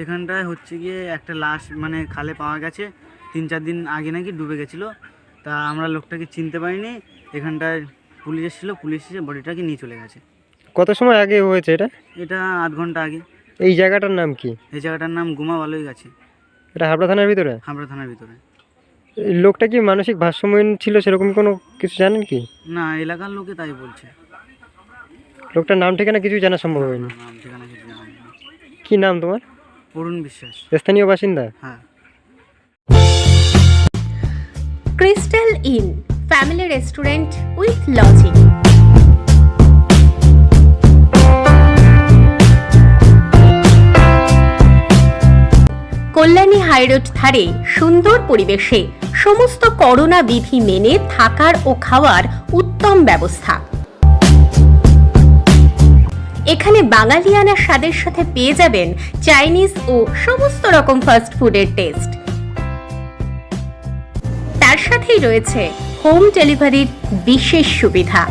এখানটায় হচ্ছে গিয়ে একটা লাশ মানে খালে পাওয়া গেছে। তিন চার দিন আগে নাকি ডুবে গেছিল। তা আমরা লোকটাকে চিনতে পারিনি। এখানটায় পুলিশ এসেছিল। পুলিশ এসে বডিটাকে নিয়ে চলে গেছে। কত সময় আগে হয়েছে এটা? এটা আধ ঘণ্টা আগে। এই জায়গাটার নাম কি? এই জায়গাটার নাম গুমা ভালোই গেছে। এটা হাবড়া থানার ভিতরে? হাবড়া থানার ভিতরে। লোকটা কি মানসিক ভারসাম্যহীন ছিল সেরকম কোনো কিছু জানেন কি? না এলাকার লোকে তাই বলছে। লোকটার নাম ঠিকানা কিছু জানা সম্ভব হয়নি। নাম ঠিকানা কিছু জানা কি নাম তোমার? অরুণ বিশ্বাস। স্থানীয় বাসিন্দা? হ্যাঁ। Crystal Inn family restaurant with lodging. Kalyani high road ধারে সুন্দর পরিবেশে সমস্ত করোনা বিধি মেনে থাকার ও খাওয়ার উত্তম ব্যবস্থা। এখানে বাঙালিয়ানা স্বাদের সাথে পেয়ে যাবেন চাইনিজ ও সমস্ত রকম ফাস্ট ফুডের টেস্ট। তার সাথেই রয়েছে হোম ডেলিভারির বিশেষ সুবিধা।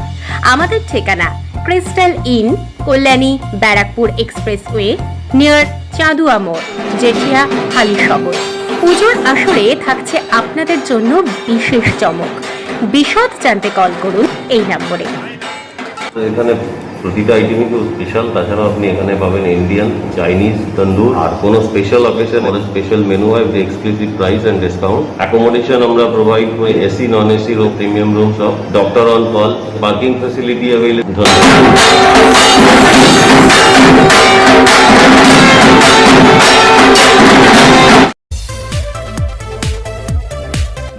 আমাদের ঠিকানা Crystal Inn, Kalyani, Barrackpore express expressway, near Chanduya মোড়, জেঠিয়া হালিশহর। পুজোর আসরে থাকছে আপনাদের জন্য বিশেষ চমক। বিশদ জানতে কল করুন এই নম্বরে। এখানে প্রতিটা আইটেমই খুব স্পেশাল তাছাড়াও আপনি এখানে পাবেন ইন্ডিয়ান চাইনিজ তন্দুর আর কোনো স্পেশাল অকেশন ওদের স্পেশাল মেনু হয় with exclusive price and discount accommodation আমরা প্রোভাইড করি AC non AC room premium room সব doctor on call parking facility available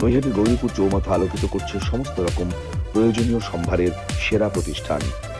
Naihati Gouripur চৌমাথা আলোকিত করছে সমস্ত রকম প্রয়োজনীয় সম্ভারের সেরা প্রতিষ্ঠান।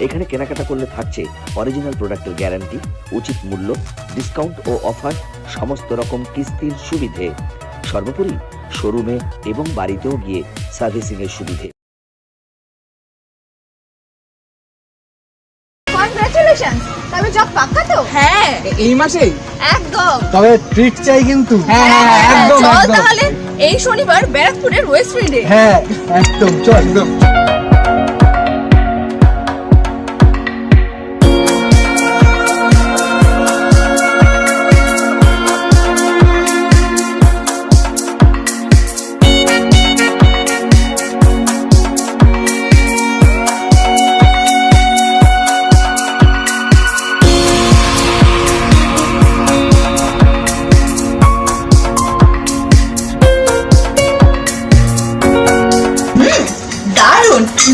এখানে কেনাকাটা করলে থাকছে অরিজিনাল প্রোডাক্টের গ্যারান্টি উচিত মূল্য ডিসকাউন্ট ও অফার সমস্ত রকম কিস্তির সুবিধে। সর্বোপরি শোরুমে এবং বাড়িতেও গিয়ে সার্ভিসিং এর সুবিধে। কনগ্রাচুলেশন তবে জব পাক্কা তো? হ্যাঁ। এই মাসেই? একদম। তবে ট্রিট চাই কিন্তু। হ্যাঁ একদম চল তাহলে এই শনিবার ব্যারাকপুরের ওয়েস্ট উইন্ডে হ্যাঁ একদম চল। একদম।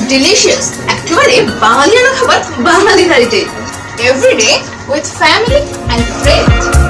ডিলিশিয়াস একেবারে বাঙালিয়ানা খাবার বাঙালি বাড়িতে everyday with family and friends